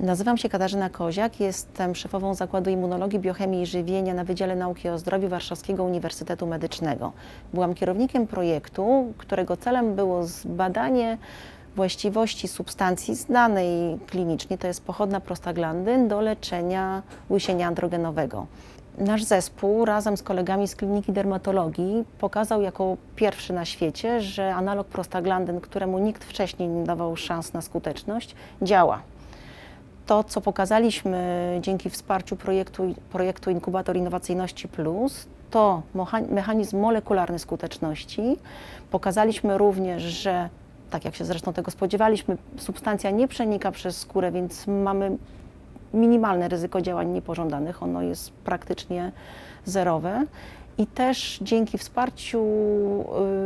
Nazywam się Katarzyna Koziak, jestem szefową Zakładu Immunologii, Biochemii i Żywienia na Wydziale Nauki o Zdrowiu Warszawskiego Uniwersytetu Medycznego. Byłam kierownikiem projektu, którego celem było zbadanie właściwości substancji znanej klinicznie, to jest pochodna prostaglandyn, do leczenia łysienia androgenowego. Nasz zespół razem z kolegami z kliniki dermatologii pokazał jako pierwszy na świecie, że analog prostaglandyn, któremu nikt wcześniej nie dawał szans na skuteczność, działa. To, co pokazaliśmy dzięki wsparciu projektu, projektu Inkubator Innowacyjności Plus, to mechanizm molekularny skuteczności. Pokazaliśmy również, że, tak jak się zresztą tego spodziewaliśmy, substancja nie przenika przez skórę, więc mamy minimalne ryzyko działań niepożądanych. Ono jest praktycznie zerowe. I też dzięki wsparciu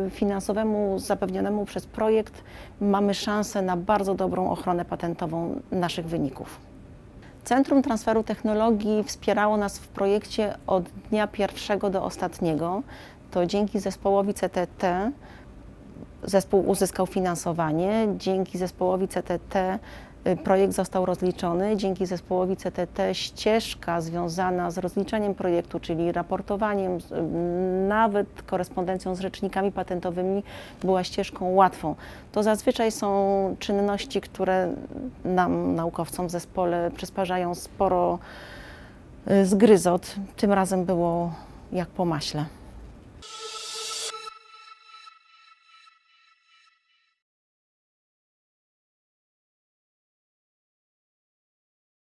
y, finansowemu zapewnionemu przez projekt mamy szansę na bardzo dobrą ochronę patentową naszych wyników. Centrum Transferu Technologii wspierało nas w projekcie od dnia pierwszego do ostatniego. To dzięki zespołowi CTT zespół uzyskał finansowanie. Dzięki zespołowi CTT y, projekt został rozliczony. Dzięki zespołowi CTT ścieżka związana z rozliczeniem projektu, czyli raportowaniem, y, nawet korespondencją z rzecznikami patentowymi była ścieżką łatwą. To zazwyczaj są czynności, które nam, naukowcom w zespole przysparzają sporo y, zgryzot. Tym razem było jak po maśle.